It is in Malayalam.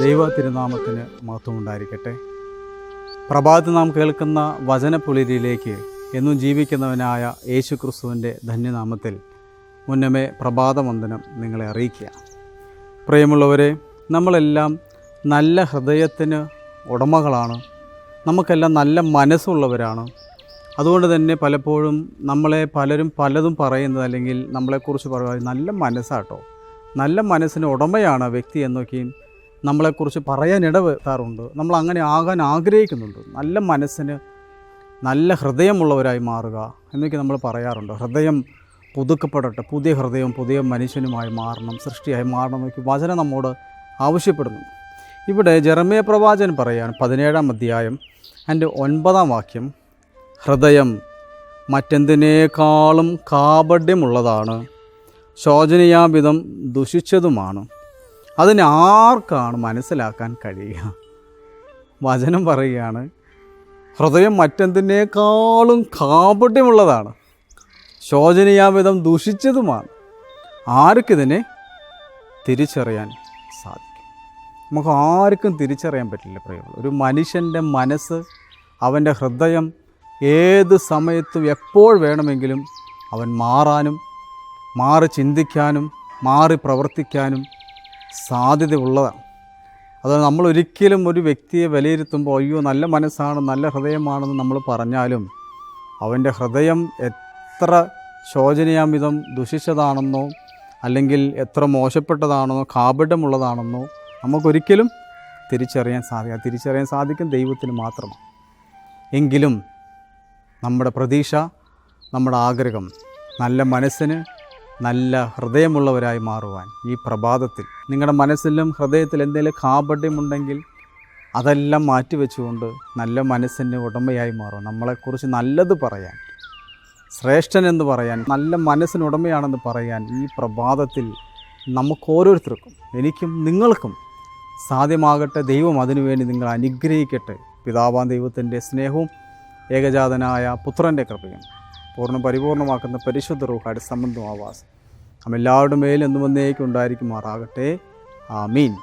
ദൈവ തിരുനാമത്തിന് മഹത്വം ഉണ്ടായിരിക്കട്ടെ പ്രഭാതത്തിൽ നാം കേൾക്കുന്ന വചനപ്പുലരിയിലേക്ക് എന്നും ജീവിക്കുന്നവനായ യേശു ക്രിസ്തുവിന്റെ ധന്യനാമത്തിൽ മുന്നമേ പ്രഭാതവന്ദനം നിങ്ങളെ അറിയിക്കുക. പ്രിയമുള്ളവരെ നമ്മളെല്ലാം നല്ല ഹൃദയത്തിന് ഉടമകളാണ്. നമുക്കെല്ലാം നല്ല മനസ്സുള്ളവരാണ്. അതുകൊണ്ട് തന്നെ പലപ്പോഴും നമ്മളെ പലരും പലതും പറയുന്നത് അല്ലെങ്കിൽ നമ്മളെക്കുറിച്ച് പറയുക നല്ല മനസ്സാട്ടോ. നല്ല മനസ്സിന് ഉടമയാണ് വ്യക്തി എന്നൊക്കെയും നമ്മളെക്കുറിച്ച് പറയാൻ ഇടവെത്താറുണ്ട് നമ്മൾ അങ്ങനെ ആകാൻ ആഗ്രഹിക്കുന്നുണ്ട്. നല്ല മനസ്സിന് നല്ല ഹൃദയമുള്ളവരായി മാറുക എന്നൊക്കെ നമ്മൾ പറയാറുണ്ട്. ഹൃദയം പുതുക്കപ്പെടട്ടെ പുതിയ ഹൃദയം പുതിയ മനുഷ്യനുമായി മാറണം സൃഷ്ടിയായി മാറണം എന്നൊക്കെ വചനം നമ്മോട് ആവശ്യപ്പെടുന്നു. ഇവിടെ ജർമ്മയ പ്രവാചകൻ പറയാണ് പതിനേഴാം അധ്യായം എന്റെ ഒൻപതാം വാക്യം ഹൃദയം മറ്റെന്തിനേക്കാളും കാപഡ്യമുള്ളതാണ് ശോചനീയാവിധം ദുഷിച്ചതുമാണ്. അതിന് ആർക്കാണ് മനസ്സിലാക്കാൻ കഴിയുക? വചനം പറയുകയാണ് ഹൃദയം മറ്റെന്തിനേക്കാളും കാപട്യമുള്ളതാണ്. ശോചനീയാവിധം ദുഷിച്ചതുമാണ്. ആർക്കിതിനെ തിരിച്ചറിയാൻ സാധിക്കും. നമുക്ക് ആർക്കും തിരിച്ചറിയാൻ പറ്റില്ല പ്രിയമുള്ള. ഒരു മനുഷ്യന്റെ മനസ്സ് അവന്റെ ഹൃദയം ഏത് സമയത്തും എപ്പോൾ വേണമെങ്കിലും അവൻ മാറാനും മാറി ചിന്തിക്കാനും മാറി പ്രവർത്തിക്കാനും സാധ്യതയുള്ളതാണ്. അതുകൊണ്ട് നമ്മൾ ഒരിക്കലും ഒരു വ്യക്തിയെ വിലയിരുത്തുമ്പോൾ അയ്യോ നല്ല മനസ്സാണ് നല്ല ഹൃദയമാണെന്ന് നമ്മൾ പറഞ്ഞാലും അവന്റെ ഹൃദയം എത്ര ശോചനീയാമിതം ദുഷിച്ചതാണെന്നോ അല്ലെങ്കിൽ എത്ര മോശപ്പെട്ടതാണെന്നോ കാപഡ്യമുള്ളതാണെന്നോ നമുക്കൊരിക്കലും തിരിച്ചറിയാൻ സാധിക്കുക തിരിച്ചറിയാൻ സാധിക്കും ദൈവത്തിന് മാത്രമാണ്. എങ്കിലും നമ്മുടെ പ്രതീക്ഷ നമ്മുടെ ആഗ്രഹം നല്ല മനസ്സിന് നല്ല ഹൃദയമുള്ളവരായി മാറുവാൻ ഈ പ്രഭാതത്തിൽ. നിങ്ങളുടെ മനസ്സിലും ഹൃദയത്തിൽ എന്തെങ്കിലും കാപട്യമുണ്ടെങ്കിൽ അതെല്ലാം മാറ്റിവെച്ചുകൊണ്ട് നല്ല മനസ്സിന്റെ ഉടമയായി മാറും നമ്മളെക്കുറിച്ച് നല്ലത് പറയാൻ ശ്രേഷ്ഠൻ എന്ന് പറയാൻ നല്ല മനസ്സിന് ഉടമയാണെന്ന് പറയാൻ ഈ പ്രഭാതത്തിൽ നമുക്ക് ഓരോരുത്തർക്കും എനിക്കും നിങ്ങൾക്കും സാധ്യമാകട്ടെ ദൈവം അതിനുവേണ്ടി നിങ്ങൾ അനുഗ്രഹിക്കട്ടെ. പിതാവാൻ ദൈവത്തിന്റെ സ്നേഹവും ഏകജാതനായ പുത്രന്റെ കൃപയും പൂർണ പരിപൂർണമാക്കുന്ന പരിശുദ്ധ റൂഹായുടെ സംബന്ധം ആവാസ് നമ്മെല്ലാവരുടെ മേലും എന്നും വന്നേക്കും ഉണ്ടായിരിക്കുമാറാകട്ടെ. ആമീൻ.